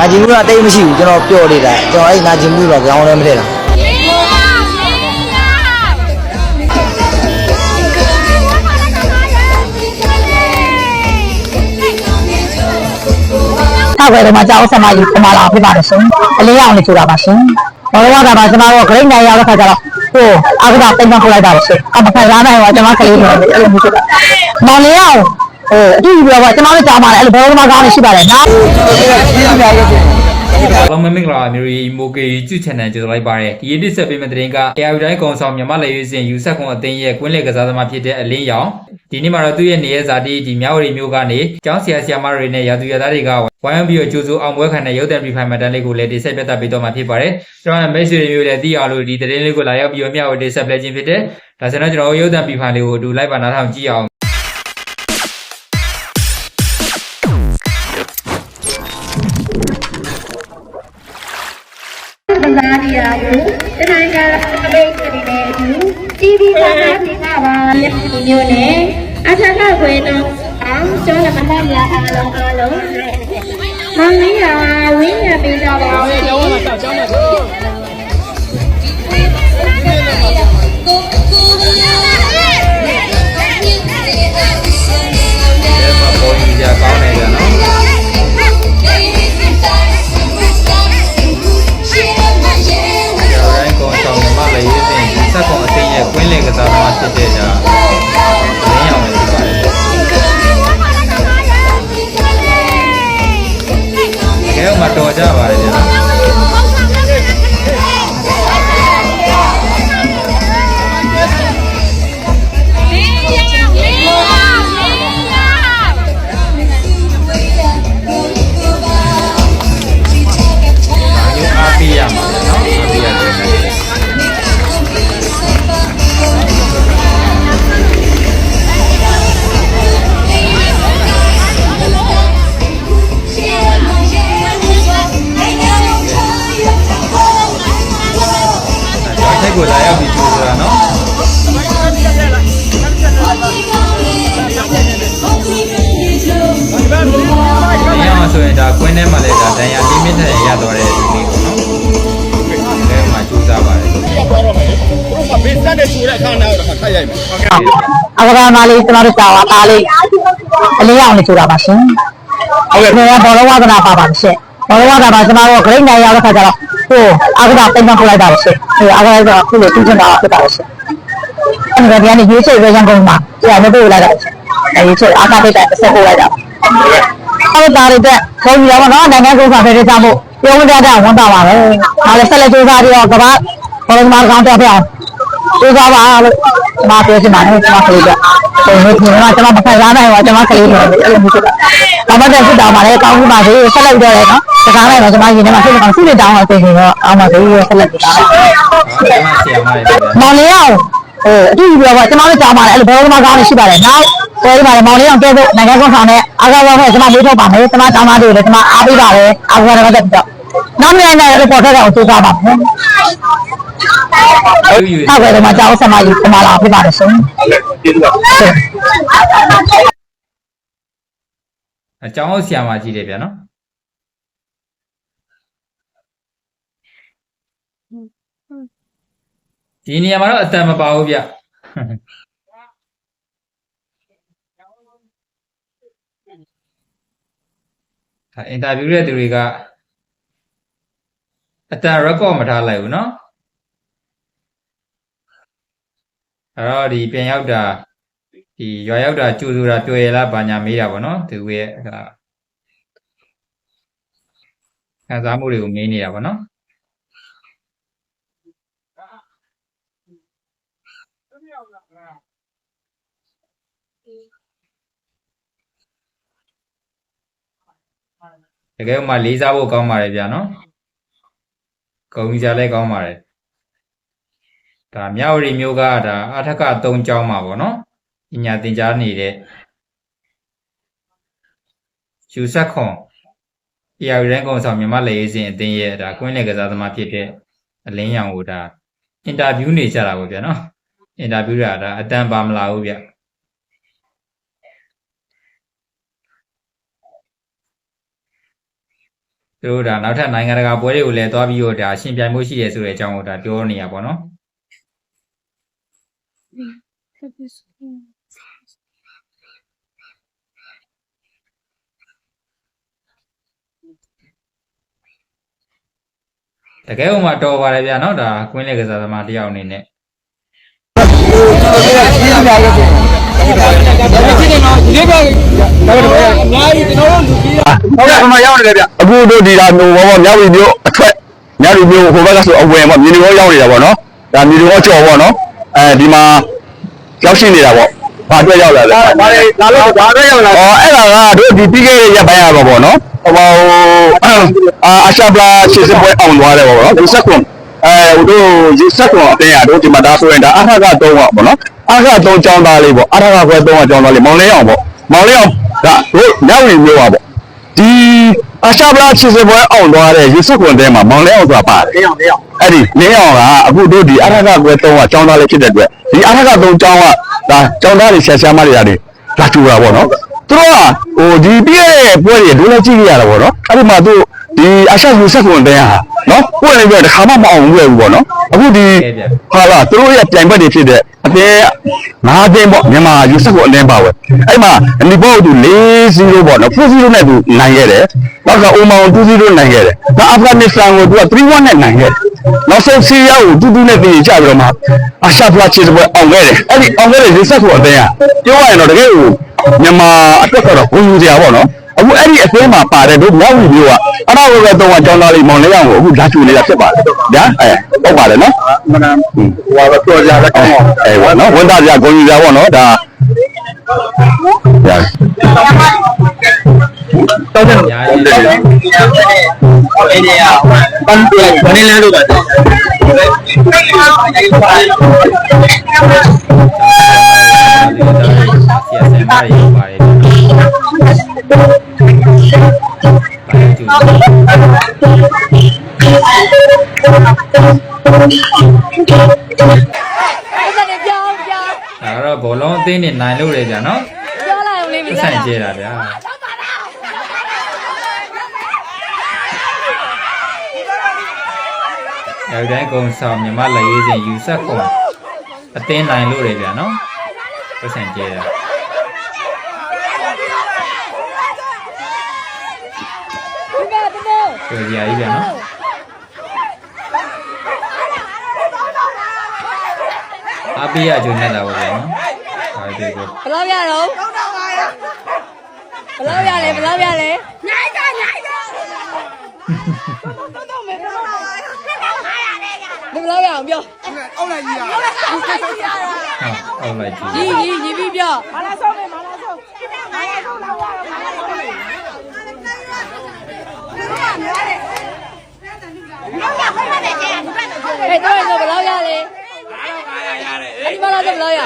နာကျင်မှုကတိတ်မရှိဘူးကျွန်တော်ပြောနေတာကျွန်တော်အဲ့နာကျင်မှုတော့ကြောင်းလည်းမထည့်တာထောက်ွယ်တော့မှကြောက်ဆက်မယူပမာလာဖြစ်ပါတယ်ရှင်အလေးအောင်လေးချူတာပါရှင်ဘောလုံးကပါကျွန်တော်တို့ဂရိတ်နိုင်ရောက်တဲ့ခါကျတော့ဟိုအာကတာပိတ်မထုတ်လိုက်တာရှင်အမခံစားနိုင်ပါကျွန်မကလေးတွေအဲ့လိုမျိုးဖြစ်တာမောင်လေးအောင် ဟိုအတူတူပြောပါကျွန်တော်တို့ကြောင်းပါတယ်အဲ့လိုဘောလုံးမကောင်းနေရှိပါတယ်နော်လောင်မမင်္ဂလာမျိုးရီမိုကေ YouTube channel ကြိုဆိုလိုက်ပါတယ်ဒီနေ့ဆက်ပေးမယ့်သတင်းက AI တိုင်းကောင်ဆောင်မြန်မာလက်ရွေးစင်ယူဆက်ခွန်အသိရဲ့ကွင်းလေကစားသမားဖြစ်တဲ့အလင်းရောင်ဒီနေ့မှာတော့သူ့ရဲ့နေရာဇာတိဒီမြောက်ဝတီမျိုးကနေကျောင်းဆရာဆရာမတွေနဲ့ရာသူရသားတွေကဝိုင်းဝန်းပြီးတော့ကြိုးစိုးအောင်ပွဲခံတဲ့ရုပ်သံပြဖိုင်မှတ်တမ်းလေးကိုလည်းတင်ဆက်ပြသပေးတော့မှာဖြစ်ပါတယ်ကျွန်တော်မိတ်ဆွေတွေမျိုးလည်းသိအောင်လို့ဒီသတင်းလေးကိုလာရောက်ပြီးတော့မျှဝေတင်ဆက်ပေးခြင်းဖြစ်တဲ့ဒါဆိုတော့ကျွန်တော်ရုပ်သံပြဖိုင်လေးကိုအတူလိုက်ပါနားထောင်ကြည့်အောင် နိုင်ငံအမေရိကန်နဲ့အတူတီဗီကစားနေတာပါဒီမျိုးနဲ့အထက်ကခွေတော့အောင်ကျောင်းလက်မတ်ရအားလုံးအားလုံးမောင်လေးကဝင်းရပေးကြပါဦးဒီ သိရဲ့ကွင်းလေက မှာလည်းဒါဒဏ်ရာလေးမြင့်တဲ့ရသွားတဲ့ဒီလေးပေါ့နော်ဒီမှာကျိုးစားပါတယ်ဘေးစတဲ့ချူတဲ့အခါနာတော့ထိုက်ရိုက်မယ်အကဘာမလေးကျွန်တော်တို့ကြောင်းပါလေးအလေးအောင်လေးချူတာပါရှင်ဟုတ်ကဲ့ဘောလုံးဝဒနာပါပါရှင်ဘောလုံးဝဒနာပါကျွန်တော်တို့ဂရိတ်နိုင်ရောက်တဲ့ခါကျတော့ဟိုအာကတာပိတ်မထုတ်လိုက်တာရှင်ဟိုအာကတာကခုလိုတူးချင်တာဖြစ်တာရှင်အဲ့ဒါကနေရွေးချယ်ရရန်ကုန်မှာကြာမတွေ့လိုက်တာရှင်အဲရွေးချယ်အာကပိတ်တဲ့ဆက်ပို့လိုက်တာအဲ့ဒါ တွေတဲ့ခေါင်းကြီးတော့နော်နိုင်ငံကုန်ဆောင်ဖယ်တဲ့ကြောင့်မို့ပြောမတတ်တာဝန်တာပါပဲဒါလည်းဆက်လက်ကြိုးစားပြီးတော့ကမ္ဘာဘောလုံးမာကောင်တက်ပြအောင်ကြိုးစားပါလို့မပြောချင်ပါတယ်ကျွန်မကလေးကဟိုနေ့ကကျွန်မမခံစားနိုင်ပါကျွန်မကလေးတွေအဲ့လိုမျိုးဖြစ်တာဘာမှတက်ဖြစ်တာပါလေကောင်းပြီပါစေဆက်လက်ပြောရဲနော်စကားလိုက်တော့ကျွန်မရင်ထဲမှာစိတ်ကောင်းစိတ်တောင်းအောင်ပြင်နေတော့အောင်ပါစေဆက်လက်ပြောတာဒီမှာဆရာမလေးတွေမောင်လေးအောင်ဟိုအတူတူပြောပါကျွန်တော်တို့ကြောင်းပါတယ်အဲ့လိုဘောလုံးမကောင်းနေရှိပါတယ်နောက် ပေါ်ဒီမှာမောင်လေးအောင်ကဲဖို့နိုင်ငံကောင်ဆောင်နဲ့အားကားဘောဖက်ကျွန်မလေးထုတ်ပါမယ်ကျွန်မတောင်းသားတွေလည်းကျွန်မအားပေးပါတယ်အားကားတော့တက်ပြီးတော့နောက်နေ့နဲ့လည်းပေါ်ထက်အောင်စူးစမ်းပါမယ်ဟုတ်ယူထောက်ွယ်တော့မှကြောင်းဆက်မယူပမာလာဖြစ်ပါတယ်ရှင်အကြောင်းဆရာမကြီးတယ်ဗျာနော်ဒီနေရာမှာတော့အတန်မပါဘူးဗျ အင်တာဗျူးတဲ့သူတွေကအတန် record မထားလိုက်ဘူးเนาะအဲ့တော့ဒီပြန်ရောက်တာဒီရွာရောက်တာကြိုဆိုတာပြောရလားဘာညာမေးတာပေါ့เนาะသူရဲ့အဲ့ဒါခံစားမှုတွေကိုမေးနေတာပေါ့เนาะ တကယ်မှလေးစားဖို့ကောင်းပါတယ်ဗျာနော်ကုံကြီးစားလည်းကောင်းပါတယ်ဒါမြဝတီမျိုးကဒါအထက်က3ကျောင်းမှာပေါ့နော်ပညာသင်ကြားနေတဲ့ယူဆက်ခွန်အရာရန်ကုန်ဆောင်မြန်မာလေရေးစဉ်အတင်းရဲ့ဒါကွင်းလေကစားသမားဖြစ်တဲ့အလင်းရောင်ကိုဒါအင်တာဗျူးနေကြတာပေါ့ဗျာနော်အင်တာဗျူးတာဒါအတန်ပါမလာဘူးဗျ သူတို့ဒါနောက်ထပ်နိုင်ငံတကာပွဲတွေကိုလည်းသွားပြီးတော့ဒါရှင်ပြိုင်မှုရှိတယ်ဆိုတဲ့အကြောင်းကိုဒါပြောနေရပါတော့နော်တကယ်ဥမာတော်ပါတယ်ဗျာနော်ဒါကွင်းလက်ကစားသမားတစ်ယောက်အနေနဲ့ ဟုတ်ကဲ့အမှရောက်နေတယ်ဗျအခုတို့ဒီလာမျိုးဘောပေါ့မြောက်ရီမျိုးအထွက်မြောက်ရီမျိုးဟိုဘက်ကဆိုအဝင်ပေါ့မြေနီဘောရောက်နေတာပေါ့နော်ဒါမြေနီဘောကြော်ပေါ့နော်အဲဒီမှာရောက်ရှိနေတာပေါ့ဘာအတွက်ရောက်လာလဲဘာလဲလာလို့ဘာအတွက်ရောက်လာဩအဲ့ဒါကတို့ဒီပြီးခဲ့တဲ့ရက်ပိုင်းရပါပေါ့နော်ဟိုအာအရှာပလာခြေစပွဲအောင်သွားတယ်ပေါ့နော်ဒီဆက်ကွန်အဲဟိုတို့ရေဆက်ကွန်အတင်းရတို့ဒီမှာဒါဆိုရင်ဒါအထက3ပေါ့ပေါ့နော် အထက3ចောင်းသားလေးပေါ့အထကခွဲ3ကចောင်းသားလေးမောင်လေးအောင်ပေါ့မောင်လေးအောင်ဒါတို့မြောက်ရီမျိုးပါပေါ့ ဒီအရှာပလာခြေစပွဲအောင်သွားတဲ့ရေစက်ခွန်တဲမှာမောင်လဲအောင်ဆိုတာပါတယ်လင်းအောင်လင်းအောင်အဲ့ဒီလင်းအောင်ကအခုတို့ဒီအထကကွဲ3ကចောင်းသားလေးဖြစ်တဲ့အတွက်ဒီအထက3ចောင်းကဒါចောင်းသားတွေဆရာဆရာမတွေရတယ်လာကျူတာပေါ့နော် သူတို့ကဟိုဒီပြည့်ရဲ့ပွဲတွေဒုလည်းကြည့်ရတာပေါ့နော်အဲ့ဒီမှာသူဒီအရှာရေစက်ခွန်တဲဟာနော်ပွဲနေပြီးတော့တစ်ခါမှမအောင်ဘူးပေါ့နော်အခုဒီဟာလာသူတို့ရဲ့ပြိုင်ဘက်တွေဖြစ်တဲ့အတင်းငါးတင်းပေါ့မြန်မာရေစက်ခွန်အလင်းပါပဲအဲ့မှာဒီဘောသူ4-0ပေါ့နော်4-0နဲ့သူနိုင်ခဲ့တယ်နောက်ကအိုမောင်2-0နိုင်ခဲ့တယ်ဒါအာဖဂန်နစ္စတန်ကိုသူက3-1နဲ့နိုင်ခဲ့တယ်နောက်ဆုံးဆီးရီးယားကို2-2နဲ့ပြင်ချပြီးတော့မှအာရှဖလားချေစပွဲအောင်ခဲ့တယ်အဲ့ဒီအောင်ခဲ့တဲ့ရေစက်ခွန်အတင်းကပြောရရင်တော့တကယ်ကို မြန်မာအတွက်ကတော့ဘုံယူစရာပေါ့နော်အခုအဲ့ဒီအသင်းမှာပါတယ်တို့မြောက်ဝီမျိုးကအနာဝဘက်တော့ကျောင်းသားလေးမောင်လေးအောင်ကိုအခုဓာတ်ချူနေတာဖြစ်ပါတယ်ဗျာအဲဟုတ်ပါတယ်နော်မနဟိုကတော့ပြောကြလက်ကောင်းအဲဘောနော်ဝန်သားကြဂုဏ်ယူကြပါတော့ဒါဗျာတော့တယ်အများကြီးတယ်နော်အိန္ဒိယပန်းပြဘယ်နဲ့လဲလို့ပါတယ် ဆရာဆရာမတွေပါတယ်ပါတယ်ကျူဒါကတော့ဘောလုံးအသင်းနဲ့နိုင်လို့ရတယ်ဗျာနော်ပြောလိုက်အောင်လေးမပတ်ဆိုင်ကျဲတာဗျာရောက်တိုင်းကုံဆောင်မြမလက်ရေးစဉ်ယူဆက်ခွန်အသင်းနိုင်လို့ရတယ်ဗျာနော်ပတ်ဆိုင်ကျဲတာ ပြောကြရည်ဗျာနော်အပိယဂျုံနဲ့တာပါဗျာနော်ဟာဒီကိုဘယ်လောက်ရတော့ဘယ်လောက်ရလဲဘယ်လောက်ရလဲဘယ်လောက်ရအောင်ပြောဟုတ်အောက်လိုက်ကြည့်ညီညီညီပြီးပြော ဟဲ့တော့ဘယ်လောက်ရလဲအဲ့ဒီမှာတော့ဘယ်လောက်ရ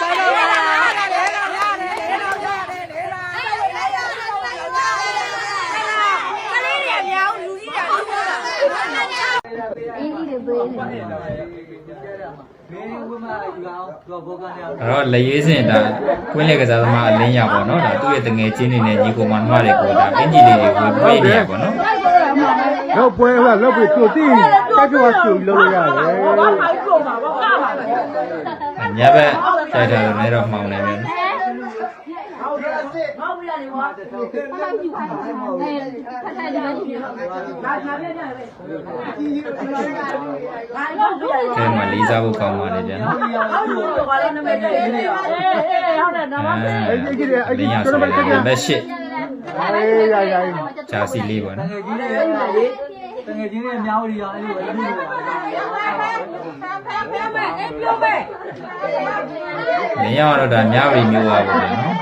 ဆိုင်တော့ အဲ့တော့လက်ရွေးစင်ဒါကွင်းလက်ကစားသမားအလင်းရပါတော့ဒါသူ့ရဲ့တငယ်ချင်းတွေနဲ့ညီကိုမနှမတွေကိုဒါအင်ဂျီလေးတွေဝင်ပွေးနေရပါတော့လောက်ပွဲဟိုကလောက်ပြီးသူတိတက်ကြွချူလို့ရတယ်ညဘက်ကြိုက်တာတော့လည်းတော့မှောင်နေတယ် ကဲမလေးစားဖို့ကောင်းပါလေဗျာနော်အဲ့ဒီကြီးအဲ့အလဒီင်းရကျွန်ဆိုတော်ရတို့င်လက်ရှိအေးရရရဂျာစီလေးပေါ့နော်တငယ်ချင်းတွေအများကြီးရောအဲ့လိုပဲလုပ်နေတာလင်းရတော့ဒါမြဝတီမျိုးပါပေါ့ဗျာနော်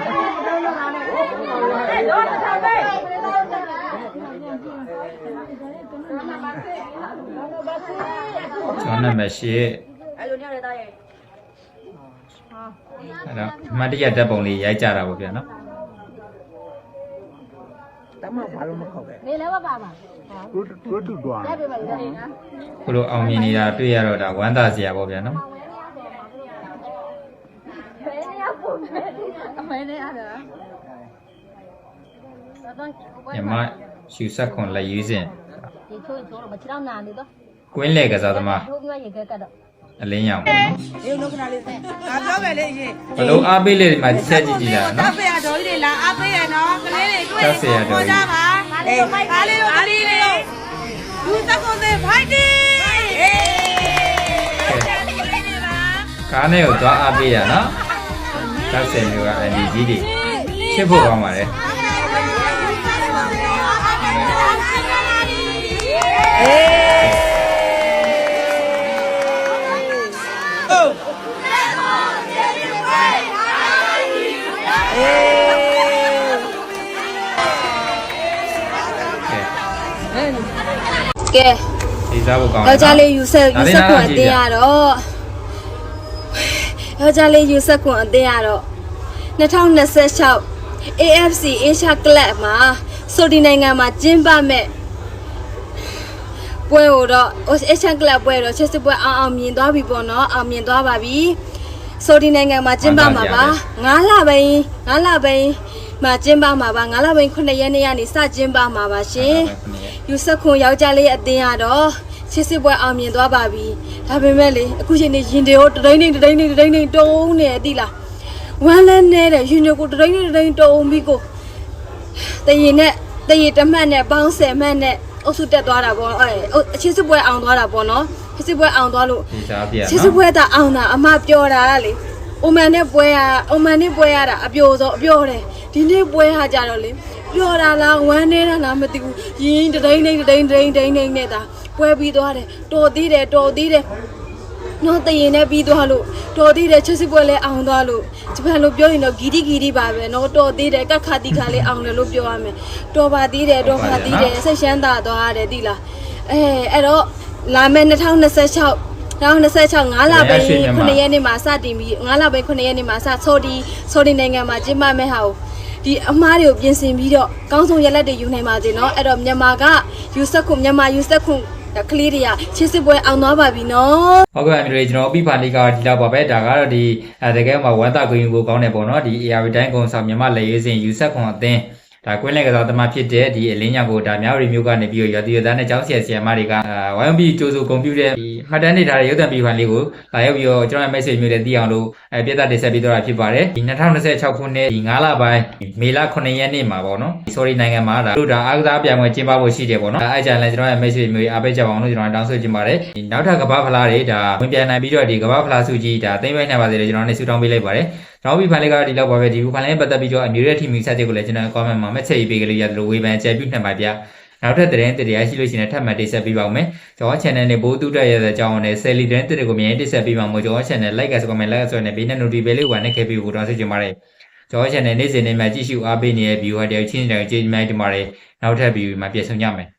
ကျောင်းနံပါတ်8အဲ့လိုညနေသားရဲ့အဲ့တော့အမှတ်တရတက်ပုံလေးရိုက်ကြတာပေါ့ဗျာနော်ကိုကိုတူတော့ခုလိုအောင်မြင်နေတာတွေ့ရတော့ဒါဝမ်းသာစရာပေါ့ဗျာနော်ညမယူဆက်ခွန်လက်ရွေးစဉ် ဒီချိုးချိုးတော့မချောင်းနာနေတော့ကွင်းလေကစားသမားထိုးပြီးရေခဲကတ်တော့အလင်းရောင်ပေါ့နော်ဒီလိုခဏလေးဆက်ငါပြောမယ်လေရှင်ဘလို့အားပေးလေးဒီမှာချက်ကြည့်ကြည့်လာတော့နော်ဆရာတော်ကြီးတွေလာအားပေးရနော်ကလေးတွေတွေ့တက်ဆရာတော်ကြီးကြပါအေးကားလေးတို့ကားလေးတို့လူသက်ကုန်တဲ့ဖိုက်တီအေးကားနဲ့ကိုသွားအားပေးရနော်တက်ဆယ်မျိုးကအန်ဒီကြီးတွေချစ်ဖို့ကောင်းပါလေ ကဲဒီစားဖို့ကောင်းယောက်ျားလေးယူဆက်ဒါယူလေးဆက်နားခွန်အတင်းရတော့ယောက်ျားလေးယူဆက်ခွန်အတင်းရတော့2026 AFC Asia Club မှာဆိုဒီနိုင်ငံမှာကျင်းပမဲ့ ပွဲကိုတော့ Asia Club ပွဲတော့ချက်စစ်ပွဲအောင်အောင်မြင်သွားပြီပေါ့နော်အောင်မြင်သွားပါပြီဆိုဒီနိုင်ငံမှာကျင်းပမှာပါ9လပိုင်း9လပိုင်းမှာကျင်းပမှာပါ9လပိုင်း9ရက်နေ့ကနေစကျင်းပမှာပါရှင်ယူဆက်ခွန်ယောက်ျားလေးအတင်းရတော့ချစ်စစ်ပွဲအောင်မြင်သွားပါပြီဒါပေမဲ့လေအခုချိန်နေရင်တွေကိုတတိုင်းနေတတိုင်းနေတတိုင်းနေတုံးနေတိလားဝမ်းလဲနေတဲ့ရင်တွေကိုတတိုင်းနေတတိုင်းတုံးပြီးကိုတရင်နဲ့တရင်တမှတ်နဲ့ပေါင်းဆယ်မှတ်နဲ့ အုပ်စုတက်သွားတာပေါ့အဲအချစ်စစ်ပွဲအောင်သွားတာပေါ့နော်ချစ်စစ်ပွဲအောင်သွားလို့ဒီစားပြရချစ်စနော်ပွဲတာအောင်တာအမပြောတာလေအိုမန်နဲ့ပွဲရအိုမန်နဲ့ပွဲရတာအပြိုဆုံးအပြိုတယ်ဒီနေ့ပွဲဟာကြတော့လေပြောတာလားဝမ်းနေတာလားမသိဘူးရင်းတဒိန်ဒိန်တဒိန်ဒိန်ဒိန်ဒိန်နဲ့တာပွဲပြီးသွားတယ်တော်သေးတယ်တော်သေးတယ် နော်တရင်နဲ့ပြီးသွားလို့တော်သေးတယ်ချစ်စပွဲလဲအောင်သွားလို့ဂျပန်လိုပြောရင်တော့ဂီတီဂီတီပါပဲနော်တော်သေးတယ်ကက်ခါတီခါလေးအောင်တယ်လို့ပြောရမယ်တော်ပါသေးတယ်တော်ပါသေးတယ်စိတ်ရှမ်းသာသွားတယ်တိလားအဲအဲ့တော့လာမယ့်2026 2026 9လပိုင်း9ရက်နေ့မှာစတင်ပြီး9လပိုင်း9ရက်နေ့မှာစဆိုဒီဆိုဒီနိုင်ငံမှာကျင်းပမဲ့ဟာကိုဒီအမားတွေကိုပြင်ဆင်ပြီးတော့ကောင်းဆုံးရလက်တွေယူနိုင်ပါစေเนาะအဲ့တော့မြန်မာကယူဆက်ခုမြန်မာယူဆက်ခု ကလေးတွေကချစ်စစ်ပွဲအောင်သွားပါပြီနော်ဟုတ်ကဲ့အမီတို့ကျွန်တော်ပြပါလေးကဒီလောက်ပါပဲဒါကတော့ဒီတကယ်မှဝမ်းသာကွင်းကိုကောင်းတယ်ပေါ့နော်ဒီ AR တိုင်းကွန်ဆောင်မြန်မာလက်ရေးစဉ်ယူဆက်ခွန်အသင်း ဒါကွင်းလက်ကစားသမားဖြစ်တဲ့ဒီအလင်းညောင်ကိုဒါများရီမျိုးကနေပြီးတော့ရတီရသားနဲ့ကျောင်းဆရာဆရာမတွေကဝိုင်းပြီးကြိုးစိုးကွန်ပျူတာဒီမှတ်တမ်းတွေဒါတွေရုပ်သံပြီးဖိုင်လေးကိုလာရောက်ပြီးတော့ကျွန်တော်ရဲ့ message မျိုးတွေသိအောင်လို့အဲပြသတင်ဆက်ပေးတော့တာဖြစ်ပါတယ်ဒီ2026ခုနှစ်ဒီ9လပိုင်းမေလ9ရက်နေ့မှာပေါ့နော်ဒီ sorry နိုင်ငံမှာဒါတို့ဒါအားကစားပြိုင်ပွဲကျင်းပဖို့ရှိတယ်ပေါ့နော်အဲအကြံလည်းကျွန်တော်ရဲ့ message မျိုးတွေအားပေးကြပါအောင်လို့ကျွန်တော်တောင်းဆိုချင်ပါတယ်ဒီနောက်ထပ်ကမ္ဘာဖလားတွေဒါဝင်ပြန်နိုင်ပြီးတော့ဒီကမ္ဘာဖလားစုကြီးဒါသိမ့်ပိုက်နိုင်ပါစေလို့ကျွန်တော်လည်းဆုတောင်းပေးလိုက်ပါတယ် နောက်ပြီးဖိုင်လေးကတော့ဒီလောက်ပါပဲဒီဖိုင်လေးပတ်သက်ပြီးတော့အမျိုးရဲ့ team ဆက်တွေကိုလည်းကျွန်တော် comment မှာ message ပေးကြလို့ရတယ်လို့ဝေဖန်ကြပြနှံပါဗျာနောက်ထပ်သတင်းတရားရှိလို့ရှိရင်ထပ်မံတိဆက်ပေးပါဦးမယ်ကျွန်တော် channel နဲ့ဘိုးတူတက်ရတဲ့အကြောင်းနဲ့ Sally သတင်းတွေကိုမြင်တိဆက်ပေးပါမို့ကျွန်တော် channel like ဆို comment like ဆိုနဲ့ဘေးနဲ့ notification လေးဝင်နေခဲ့ပြီးကိုတော့ဆွချင်ပါတယ်ကျွန်တော် channel နေ့စဉ်နေ့မှာကြည့်ရှုအားပေးနေတဲ့ viewer တွေချင်းတွေကြည့်မှတင်ပါတယ်နောက်ထပ် view မှာပြန်ဆောင်ကြမယ်